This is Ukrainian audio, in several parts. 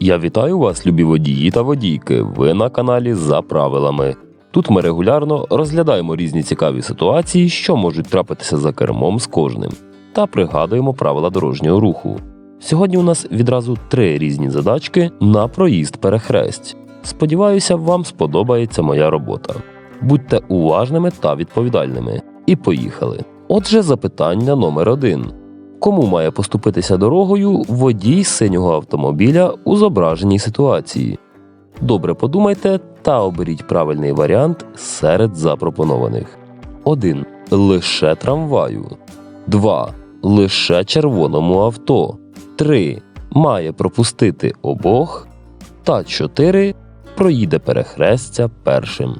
Я вітаю вас, любі водії та водійки. Ви на каналі за правилами. Тут ми регулярно розглядаємо різні цікаві ситуації, що можуть трапитися за кермом з кожним, та пригадуємо правила дорожнього руху. Сьогодні у нас відразу три різні задачки на проїзд перехресть. Сподіваюся, вам сподобається моя робота. Будьте уважними та відповідальними. І поїхали. Отже, запитання номер один. Кому має поступитися дорогою водій синього автомобіля у зображеній ситуації? Добре подумайте та оберіть правильний варіант серед запропонованих. 1. Лише трамваю. 2. Лише червоному авто. 3. Має пропустити обох. Та 4. Проїде перехрестя першим.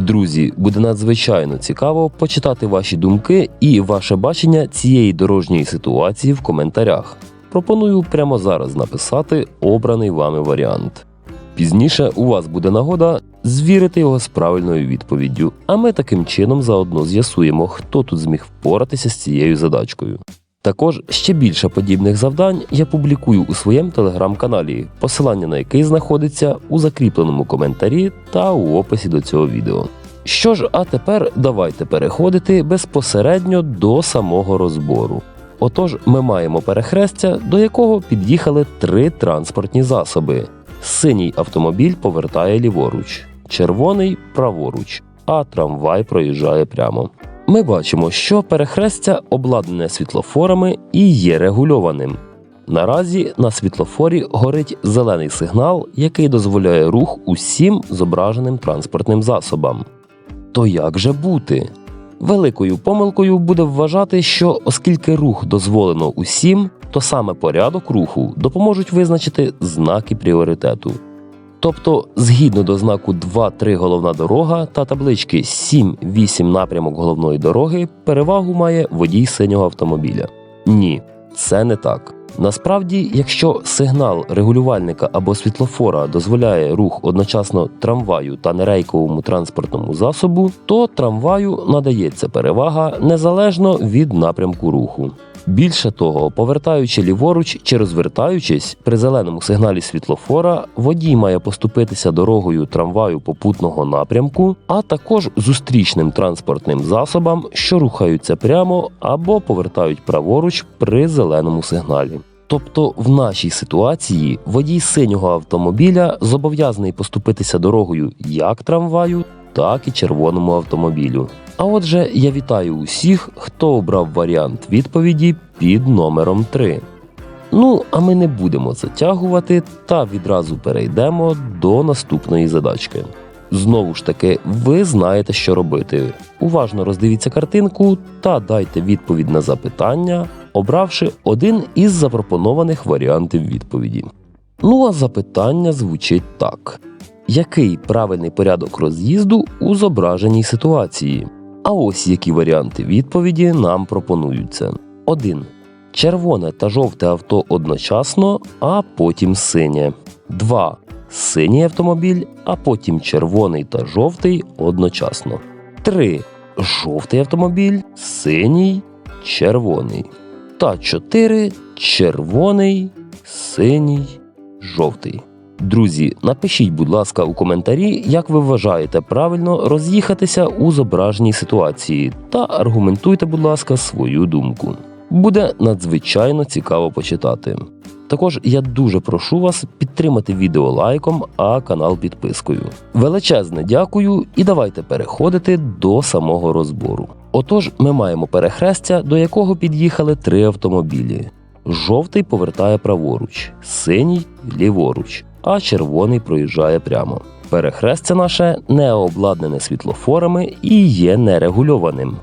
Друзі, буде надзвичайно цікаво почитати ваші думки і ваше бачення цієї дорожньої ситуації в коментарях. Пропоную прямо зараз написати обраний вами варіант. Пізніше у вас буде нагода звірити його з правильною відповіддю, а ми таким чином заодно з'ясуємо, хто тут зміг впоратися з цією задачкою. Також ще більше подібних завдань я публікую у своєму телеграм-каналі, посилання на який знаходиться у закріпленому коментарі та у описі до цього відео. Що ж, а тепер давайте переходити безпосередньо до самого розбору. Отож, ми маємо перехрестя, до якого під'їхали три транспортні засоби. Синій автомобіль повертає ліворуч, червоний праворуч, а трамвай проїжджає прямо. Ми бачимо, що перехрестя обладнане світлофорами і є регульованим. Наразі на світлофорі горить зелений сигнал, який дозволяє рух усім зображеним транспортним засобам. То як же бути? Великою помилкою буде вважати, що оскільки рух дозволено усім, то саме порядок руху допоможуть визначити знаки пріоритету. Тобто, згідно до знаку 2-3 головна дорога та таблички 7-8 напрямок головної дороги, перевагу має водій синього автомобіля. Ні, це не так. Насправді, якщо сигнал регулювальника або світлофора дозволяє рух одночасно трамваю та нерейковому транспортному засобу, то трамваю надається перевага незалежно від напрямку руху. Більше того, повертаючи ліворуч чи розвертаючись, при зеленому сигналі світлофора водій має поступитися дорогою трамваю попутного напрямку, а також зустрічним транспортним засобам, що рухаються прямо або повертають праворуч при зеленому сигналі. Тобто в нашій ситуації водій синього автомобіля зобов'язаний поступитися дорогою як трамваю, так і червоному автомобілю. А отже, я вітаю усіх, хто обрав варіант відповіді під номером 3. Ну, а ми не будемо затягувати та відразу перейдемо до наступної задачки. Знову ж таки, ви знаєте, що робити. Уважно роздивіться картинку та дайте відповідь на запитання, обравши один із запропонованих варіантів відповіді. Ну а запитання звучить так: який правильний порядок роз'їзду у зображеній ситуації? А ось які варіанти відповіді нам пропонуються: 1. Червоне та жовте авто одночасно, а потім синє. 2. Синій автомобіль, а потім червоний та жовтий одночасно. 3. Жовтий автомобіль, синій, червоний. Та 4. Червоний, синій, жовтий. Друзі, напишіть, будь ласка, у коментарі, як ви вважаєте правильно роз'їхатися у зображеній ситуації, та аргументуйте, будь ласка, свою думку. Буде надзвичайно цікаво почитати. Також я дуже прошу вас підтримати відео лайком, а канал підпискою. Величезне дякую і давайте переходити до самого розбору. Отож, ми маємо перехрестя, до якого під'їхали три автомобілі. Жовтий повертає праворуч, синій ліворуч, а червоний проїжджає прямо. Перехрестя наше не обладнане світлофорами і є нерегульованим.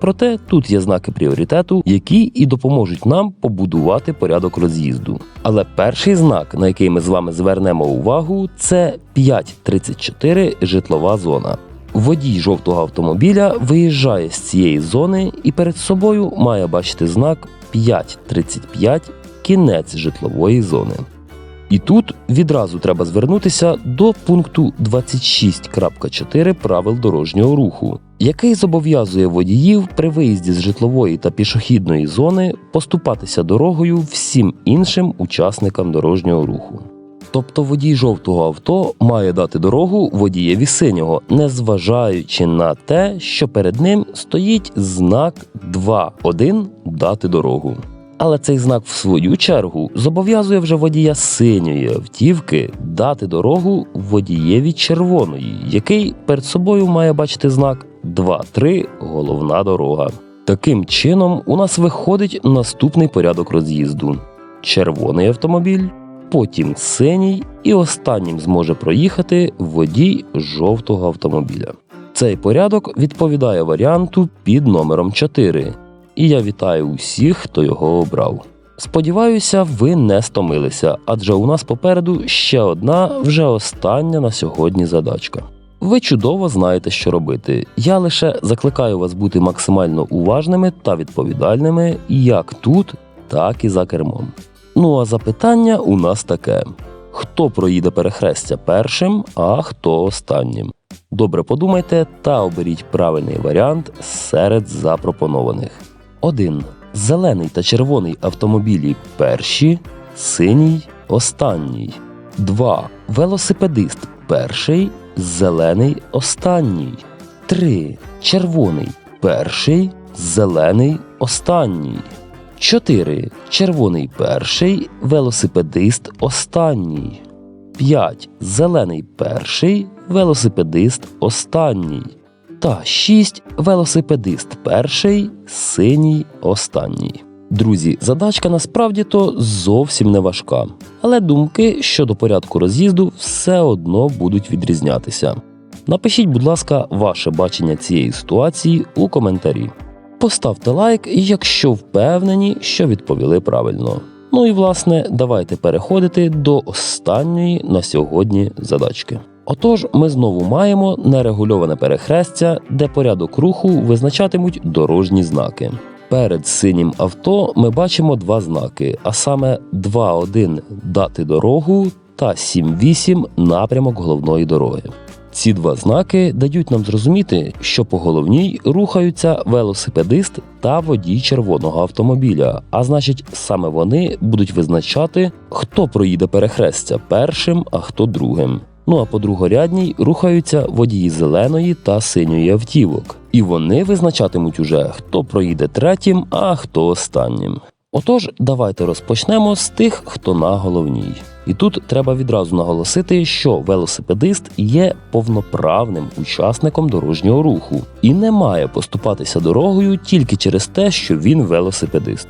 Проте тут є знаки пріоритету, які і допоможуть нам побудувати порядок роз'їзду. Але перший знак, на який ми з вами звернемо увагу, це 5.34 житлова зона. Водій жовтого автомобіля виїжджає з цієї зони і перед собою має бачити знак 5.35 кінець житлової зони. І тут відразу треба звернутися до пункту 26.4 правил дорожнього руху, який зобов'язує водіїв при виїзді з житлової та пішохідної зони поступатися дорогою всім іншим учасникам дорожнього руху. Тобто водій жовтого авто має дати дорогу водієві синього, незважаючи на те, що перед ним стоїть знак 2.1 дати дорогу. Але цей знак, в свою чергу, зобов'язує вже водія синьої автівки дати дорогу водієві червоної, який перед собою має бачити знак 2.3 головна дорога. Таким чином, у нас виходить наступний порядок роз'їзду: червоний автомобіль, потім синій, і останнім зможе проїхати водій жовтого автомобіля. Цей порядок відповідає варіанту під номером 4 і я вітаю усіх, хто його обрав. Сподіваюся, ви не стомилися, адже у нас попереду ще одна, вже остання на сьогодні задачка. Ви чудово знаєте, що робити. Я лише закликаю вас бути максимально уважними та відповідальними як тут, так і за кермом. Ну а запитання у нас таке: хто проїде перехрестя першим, а хто останнім? Добре подумайте та оберіть правильний варіант серед запропонованих. 1. Зелений та червоний автомобілі перші, синій останній. 2. Велосипедист перший, зелений останній. 3. Червоний перший, зелений останній. 4. Червоний перший, велосипедист останній. 5. Зелений перший, велосипедист останній. Та 6. Велосипедист перший, синій останній. Друзі, задачка насправді то зовсім не важка, але думки щодо порядку роз'їзду все одно будуть відрізнятися. Напишіть, будь ласка, ваше бачення цієї ситуації у коментарі. Поставте лайк, якщо впевнені, що відповіли правильно. Ну і власне, давайте переходити до останньої на сьогодні задачки. Отож, ми знову маємо нерегульоване перехрестя, де порядок руху визначатимуть дорожні знаки. Перед синім авто ми бачимо два знаки, а саме 2.1 дати дорогу та 7.8 напрямок головної дороги. Ці два знаки дають нам зрозуміти, що по головній рухаються велосипедист та водій червоного автомобіля. А значить, саме вони будуть визначати, хто проїде перехрестя першим, а хто другим. Ну а по другорядній рухаються водії зеленої та синьої автівок, і вони визначатимуть уже, хто проїде третім, а хто останнім. Отож, давайте розпочнемо з тих, хто на головній. І тут треба відразу наголосити, що велосипедист є повноправним учасником дорожнього руху і не має поступатися дорогою тільки через те, що він велосипедист.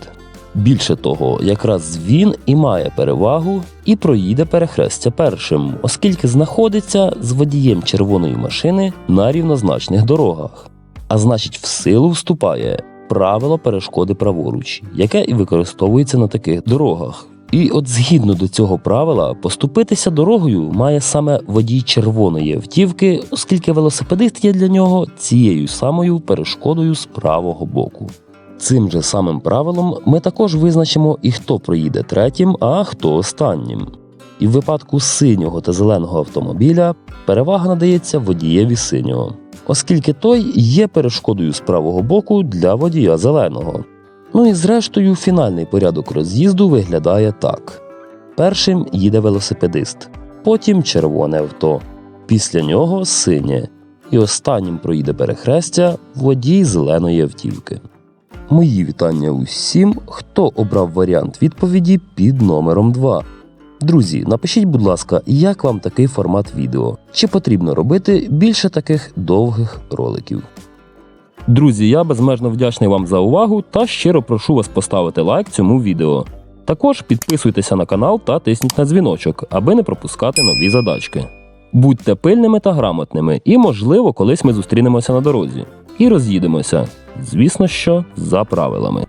Більше того, якраз він і має перевагу і проїде перехрестя першим, оскільки знаходиться з водієм червоної машини на рівнозначних дорогах. А значить, в силу вступає правило перешкоди праворуч, яке і використовується на таких дорогах. І от згідно до цього правила, поступитися дорогою має саме водій червоної автівки, оскільки велосипедист є для нього цією самою перешкодою з правого боку. Цим же самим правилом ми також визначимо і хто проїде третім, а хто останнім. І в випадку синього та зеленого автомобіля перевага надається водієві синього, оскільки той є перешкодою з правого боку для водія зеленого. Ну і зрештою, фінальний порядок роз'їзду виглядає так: першим їде велосипедист, потім червоне авто, після нього синє, і останнім проїде перехрестя водій зеленої автівки. Мої вітання усім, хто обрав варіант відповіді під номером 2. Друзі, напишіть, будь ласка, як вам такий формат відео? Чи потрібно робити більше таких довгих роликів? Друзі, я безмежно вдячний вам за увагу та щиро прошу вас поставити лайк цьому відео. Також підписуйтеся на канал та тисніть на дзвіночок, аби не пропускати нові задачки. Будьте пильними та грамотними, і, можливо, колись ми зустрінемося на дорозі і роз'їдемося. Звісно, що за правилами.